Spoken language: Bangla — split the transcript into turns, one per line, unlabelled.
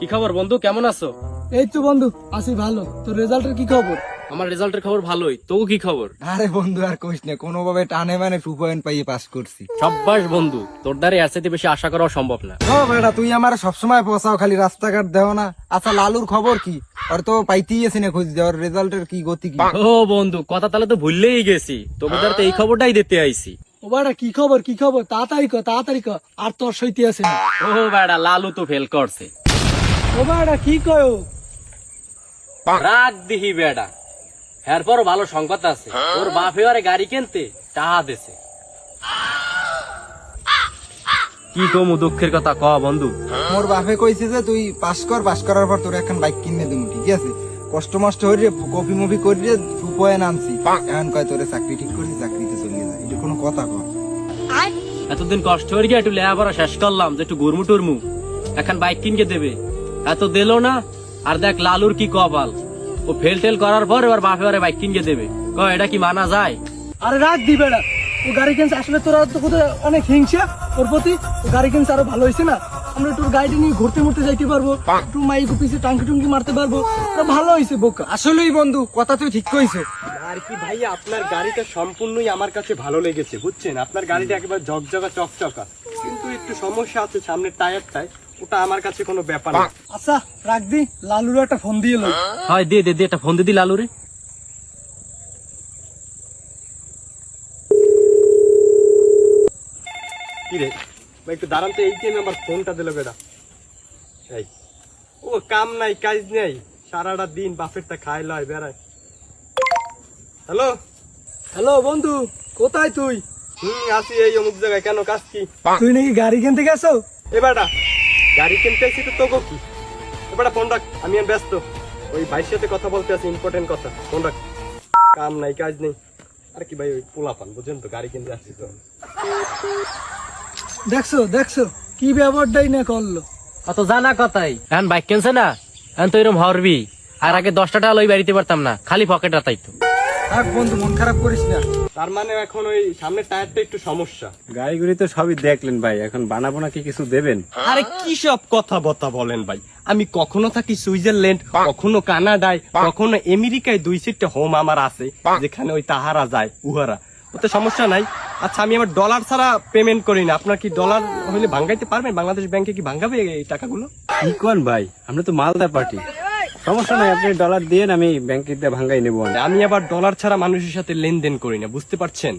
কি খবর বন্ধু? কেমন আছো?
এই তো বন্ধু আছি ভালো। তোর রেজাল্টের কি খবর?
আমার রেজাল্টের খবর ভালোই। তবু কি খবর?
আরে বন্ধু আর কইস না কোনোভাবে টানে মানে টু পয়েন্ট পাইয়ে পাস করছি।
সব্বাস বন্ধু তোর দ্বারা এর চাইতে বেশি আশা করাও সম্ভব না।
ও বেটা তুই আমার সবসময় পচাও খালি রাস্তাঘাট দেও না। আচ্ছা লালুর খবর কি? ওর তো পাইতেই আছি না খোঁজ দেওয়ার রেজাল্টের কি গতি কি?
ও বন্ধু কথা তাহলে তো ভুললেই গেছি। তোকে দ্বারা তো এই খবরটাই দিতে আইছি।
ও বাড়া কি খবর কি খবর? তাড়াতাড়ি ক তাড়াতাড়ি ক আর তোর সইতে আছে না।
ও বেড়া লালু তো ফেল করছে।
ও বাড়া কি কয়
রাগ দিহি বেড়া। এরপর ভালো সংবাদ আছে। ওর বাপে আরে গাড়ি কিনতে টাহা দেছে। কি কমু দুঃখের কথা ক বন্ধু?
মোর বাপে কইছে যে তুই পাস কর পাস করার পর তোর এখন বাইক কিনে দিমু ঠিক আছে? কষ্ট মষ্ট হইরে কপি মপি করিয়ে টু পয়েন্ট আনছি এখন কয় তোরে চাকরি ঠিক করছি চাকরিতে চলে যায় এটা কোনো কথা কর
এতদিন কষ্ট হয়ে গিয়ে একটু লেখাপড়া শেষ করলাম যে একটু গুরমু টুরমু। এখন বাইক কিনকে দেবে। এত দিল না আর দেখ লালুর কি কপাল। ও ফেল টেল করার পর এবার বাপে বারে বাইক কিনকে দেবে। ক এটা কি মানা যায়?
আরে রাখ দিবে বেড়া ও গাড়ি কিনছে আসলে তোরা তো কোথায় অনেক হিংসা। ওর প্রতি ও গাড়ি কিনছে আরও ভালো হয়েছে না। আমরা তোর গাড়ি নিয়ে ঘুরতে মুরতে যাইতে পারব একটু মাইক পিছে টাঙ্কি টুঙ্কি মারতে পারব। ভালো হয়েছে বোকা।
আসলেই বন্ধু কথা তুই ঠিক কইছো।
আর কি ভাইয়া আপনার গাড়িটা সম্পূর্ণই আমার কাছে ভালো লেগেছে বুঝছেন? আপনার গাড়িটা একেবারে ঝকঝকা চকচকা। কিন্তু একটু সমস্যা আছে সামনের টায়ারটায় ওটা আমার কাছে কোনো ব্যাপার না।
আচ্ছা রাখ দি লালুর একটা ফোন দিয়ে লো
হয় দে দে দে একটা ফোন দিদি লালুরে।
কি রে? ভাই একটু দাঁড়ান তো এই টাইমে আমার ফোনটা দিল বেটা। এই ও কাম নাই কাজ নাই। সারাটা দিন বাপেরটা খাই লয় বেড়ায়। হ্যালো?
হ্যালো বন্ধু কোথায় তুই?
হুম আসি এই অমুক জায়গায়। কেন কাজ কি?
তুই নাকি গাড়ি কিনতে গেছো?
এ বেটা গাড়ি কিনতে এসেছি তো তোকে কি? এ বেটা ফোন রাখ আমি আর ব্যস্ত। ওই ভাইয়ের সাথে কথা বলতে আছি ইম্পর্টেন্ট কথা। ফোন রাখ। কাম নাই কাজ নেই। আর কি ভাই ওই পোলা পান বুঝছেন তো গাড়ি কিনতে আসছি তো।
দেখছ দেখছ কি ব্যবহারটাই না করল।
অত জানা কথাই। এখন বাইক কিনছে না এখন তো এরকম হরবি। আর আগে দশটা টাকা লই বাড়িতে পারতাম না খালি পকেট রাতাইতো
থাক বন্ধু মন খারাপ করিস না।
তার মানে এখন ওই সামনের টায়ারটা একটু সমস্যা।
গাড়িগুলি তো সবই দেখলেন ভাই এখন বানাবো না কি কিছু দেবেন?
আরে কি সব কথা বথা বলেন ভাই? আমি কখনো থাকি সুইজারল্যান্ড কখনো কানাডায় কখনো আমেরিকায় দুই সিটটা হোম আমার আছে যেখানে ওই তাহারা যায় উহারা। ওতে সমস্যা নাই। আচ্ছা আমি আমার ডলার ছাড়া পেমেন্ট করি না। আপনার কি ডলার হলে ভাঙ্গাইতে পারবেন? বাংলাদেশ ব্যাংকে কি ভাঙ্গাবে এই টাকাগুলো?
কি কোন ভাই? আমরা তো মালদা পার্টি সমস্যা নাই আপনি ডলার দিয়ে আমি ব্যাংকে দিয়ে ভাঙ্গাই নেব। আমি।
আমি আবার ডলার ছাড়া মানুষের সাথে লেনদেন করি না বুঝতে পারছেন?